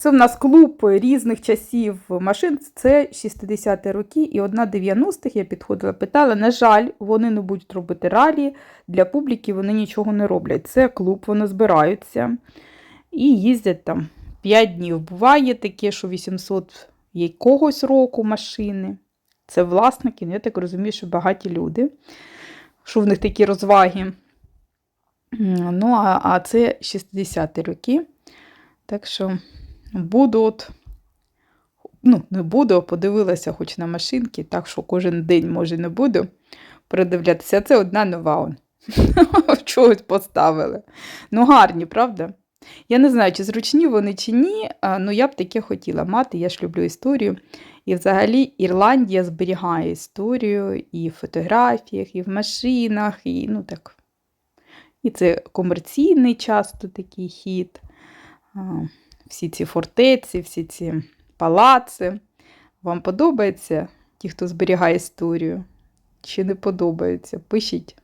Це в нас клуб різних часів машин. Це 60-ті роки і одна 90-х. Я підходила, питала. На жаль, вони не будуть робити ралі. Для публіки вони нічого не роблять. Це клуб, вони збираються і їздять там 5 днів. Буває таке, що 800 якогось року машини. Це власники, ну, я так розумію, що багаті люди, що в них такі розваги. Ну, а, а це 60-ті роки. Так що буду ну, не буду, подивилася хоч на машинки, так що кожен день, може, не буду передивлятися. Це одна нова. он. Чогось поставили. Ну, гарні, правда? Я не знаю, чи зручні вони, чи ні, а, ну я б таке хотіла мати, я ж люблю історію. І взагалі Ірландія зберігає історію і в фотографіях, і в машинах, і ну так. І це комерційний часто такий хід. Всі ці фортеці, всі ці палаци. Вам подобається ті, хто зберігає історію? Чи не подобається? Пишіть.